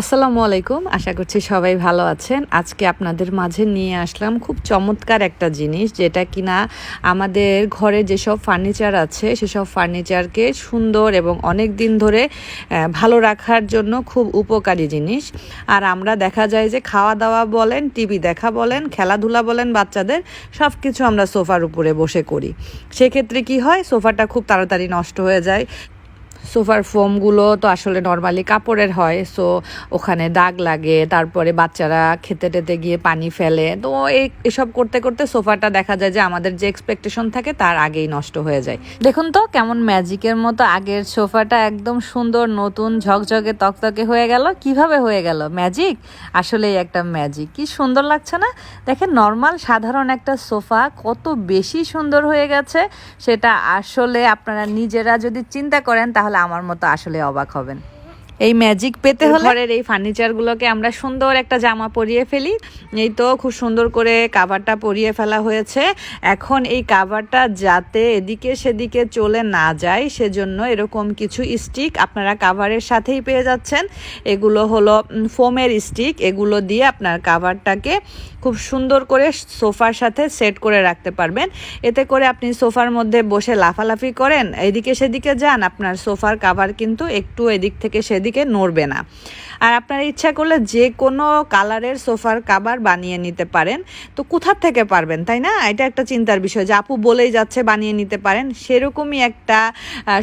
আসসালামু আলাইকুম। আশা করছি সবাই ভালো আছেন। আজকে আপনাদের মাঝে নিয়ে আসলাম খুব চমৎকার একটা জিনিস, যেটা কিনা আমাদের ঘরে যেসব ফার্নিচার আছে, সেসব ফার্নিচারকে সুন্দর এবং অনেক দিন ধরে ভালো রাখার জন্য খুব উপকারী জিনিস। আর আমরা দেখা যায় যে খাওয়া দাওয়া বলেন, টিভি দেখা বলেন, খেলাধুলা বলেন বাচ্চাদের সব কিছু আমরা সোফার উপরে বসে করি। সেক্ষেত্রে কি হয়, সোফাটা খুব তাড়াতাড়ি নষ্ট হয়ে যায়। সোফার ফোমগুলো তো আসলে নর্মালি কাপড়ের হয় সো ওখানে দাগ লাগে, তারপরে বাচ্চারা খেতে টেতে গিয়ে পানি ফেলে। তো এই, এসব করতে করতে সোফাটা দেখা যায় যে আমাদের যে এক্সপেকটেশন থাকে তার আগেই নষ্ট হয়ে যায়। দেখুন তো কেমন ম্যাজিকের মতো আগের সোফাটা একদম সুন্দর, নতুন, ঝকঝকে, তকতকে হয়ে গেল। কীভাবে হয়ে গেল? ম্যাজিক আসলেই একটা ম্যাজিক কি সুন্দর লাগছে না? দেখেন নর্মাল সাধারণ একটা সোফা কত বেশি সুন্দর হয়ে গেছে, সেটা আসলে আপনারা নিজেরা যদি চিন্তা করেন তাহলে আমার মতো আসলে অবাক হবেন। এই ম্যাজিক পেতে হলে ঘরের এই ফার্নিচারগুলোকে আমরা সুন্দর একটা জামা পরিয়ে ফেলি। এই তো খুব সুন্দর করে কাভারটা পরিয়ে ফেলা হয়েছে। এখন এই কাভারটা যাতে এদিকে সেদিকে চলে না যায়, সেজন্য এরকম কিছু স্টিক আপনারা কাভারের সাথেই পেয়ে যাচ্ছেন। এগুলো হলো ফোমের স্টিক এগুলো দিয়ে আপনার কাভারটাকে খুব সুন্দর করে সোফার সাথে সেট করে রাখতে পারবেন। এতে করে আপনি সোফার মধ্যে বসে লাফালাফি করেন। এদিকে সেদিকে যান, আপনার সোফার কাভার কিন্তু একটু এদিক থেকে সেদিকে নড়বে না। আর আপনার ইচ্ছা করলে যে কোনো কালারের সোফার কাবার বানিয়ে নিতে পারেন। তো কোথার থেকে পারবেন, তাই না? এটা একটা চিন্তার বিষয় যে আপু বলেই যাচ্ছে বানিয়ে নিতে পারেন। সেরকমই একটা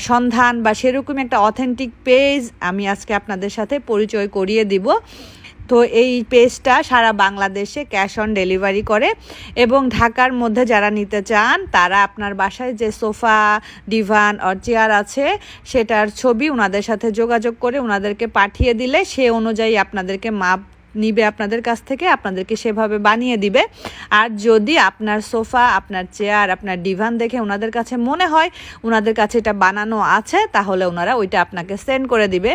সন্ধান বা সেরকমই একটা অথেন্টিক পেজ আমি আজকে আপনাদের সাথে পরিচয় করিয়ে দিব। তো এই পেজটা সারা বাংলাদেশে ক্যাশ অন ডেলিভারি করে এবং ঢাকার মধ্যে যারা নিতে চান, তারা আপনার বাসায় যে সোফা, ডিভান আর চেয়ার আছে, সেটার ছবি ওনাদের সাথে যোগাযোগ করে ওনাদেরকে পাঠিয়ে দিলে সে অনুযায়ী আপনাদেরকে মাপ নিবে আপনাদের কাছ থেকে, আপনাদেরকে সেভাবে বানিয়ে দিবে। আর যদি আপনার সোফা, আপনার চেয়ার, আপনার ডিভান দেখে ওনাদের কাছে মনে হয়, ওনাদের কাছে এটা বানানো আছে, তাহলে ওনারা ওইটা আপনাকে সেন্ড করে দিবে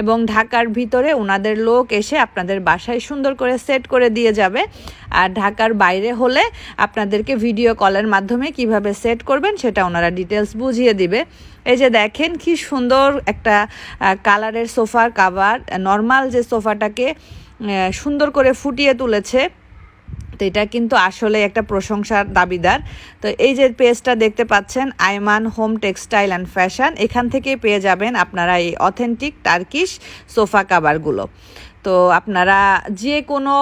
এবং ঢাকার ভিতরে ওনাদের লোক এসে আপনাদের বাসায় সুন্দর করে সেট করে দিয়ে যাবে। আর ঢাকার বাইরে হলে আপনাদেরকে ভিডিও কলের মাধ্যমে কীভাবে সেট করবেন সেটা ওনারা ডিটেলস বুঝিয়ে দিবে। এই যে দেখেন কি সুন্দর একটা কালারের সোফার কাভার নর্মাল যে সোফাটাকে সুন্দর করে ফুটিয়ে তুলেছে। তো এটা কিন্তু আসলে একটা প্রশংসার দাবিদার। তো এই যে পেজটা দেখতে পাচ্ছেন, Aiman home textile and fashion, এখান থেকে পেয়ে যাবেন আপনারা এই অথেন্টিক টার্কিশ সোফা কাভারগুলো। তো আপনারা যে কোনো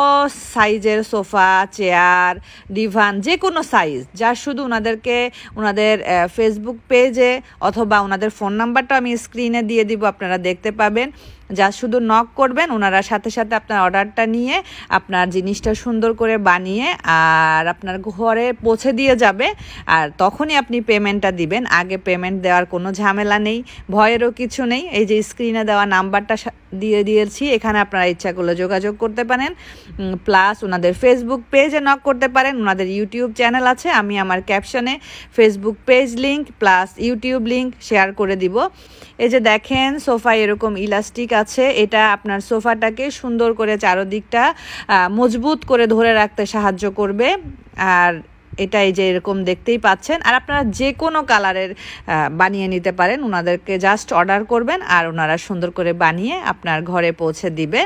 সাইজের সোফা, চেয়ার, ডিভান যে কোনো সাইজ, যা শুধু ওনাদেরকে, ওনাদের ফেসবুক পেজে অথবা ওনাদের ফোন নাম্বারটা আমি স্ক্রিনে দিয়ে দিব, আপনারা দেখতে পাবেন। যা শুধু নক করবেন, ওনারা সাথে সাথে আপনার অর্ডারটা নিয়ে আপনার জিনিসটা সুন্দর করে বানিয়ে আর আপনার ঘরে পৌঁছে দিয়ে যাবে। আর তখনই আপনি পেমেন্টটা দিবেন। আগে পেমেন্ট দেওয়ার কোনো ঝামেলা নেই, ভয়েরও কিছু নেই। এই যে স্ক্রিনে দেওয়া নাম্বারটা দিয়ে দিয়েছি, এখানে আপনারা ইচ্ছা করলে যোগাযোগ করতে পারেন। প্লাস ওনাদের ফেসবুক পেজে নক করতে পারেন। ওনাদের ইউটিউব চ্যানেল আছে, আমি আমার ক্যাপশনে Facebook page link plus YouTube link share করে দিব। এই যে দেখেন সোফা এরকম ইলাস্টিক আছে। এটা আপনার সোফাটাকে সুন্দর করে চারোদিকটা মজবুত করে ধরে রাখতে সাহায্য করবে। আর এটা এই যে এরকম দেখতেই পাচ্ছেন। আর আপনারা যে কোনো কালারের বানিয়ে নিতে পারেন। ওনাদেরকে জাস্ট অর্ডার করবেন আর ওনারা সুন্দর করে বানিয়ে আপনার ঘরে পৌঁছে দিবে।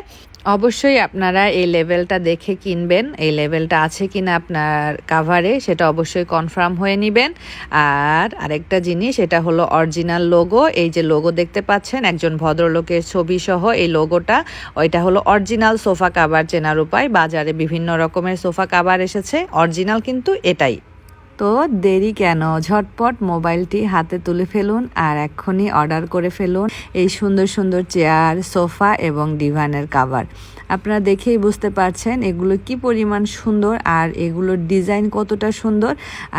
অবশ্যই আপনারা এই লেভেলটা দেখে কিনবেন। এই লেভেলটা আছে কিনা আপনার কাভারে সেটা অবশ্যই কনফার্ম হয়ে নেবেন। আর আরেকটা জিনিস, এটা হলো অরিজিনাল লোগো এই যে লোগো দেখতে পাচ্ছেন, একজন ভদ্রলোকের ছবি সহ এই লোগোটা ওইটা হলো অরিজিনাল সোফা কাভার চেনার উপায়। বাজারে বিভিন্ন রকমের সোফা কাভার এসেছে। অরিজিনাল কিন্তু এটাই। তো দেরি কেন? ঝটপট মোবাইলটি হাতে তুলে ফেলুন আর এক্ষুনি অর্ডার করে ফেলুন এই সুন্দর সুন্দর চেয়ার, সোফা এবং ডিভানের কাভার। আপনারা দেখেই বুঝতে পারছেন এগুলো কি পরিমাণ সুন্দর আর এগুলোর ডিজাইন কতটা সুন্দর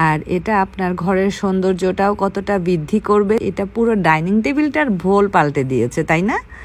আর এটা আপনার ঘরের সৌন্দর্যটাও কতটা বৃদ্ধি করবে। এটা পুরো ডাইনিং টেবিলটার ভোল পাল্টে দিয়েছে, তাই না?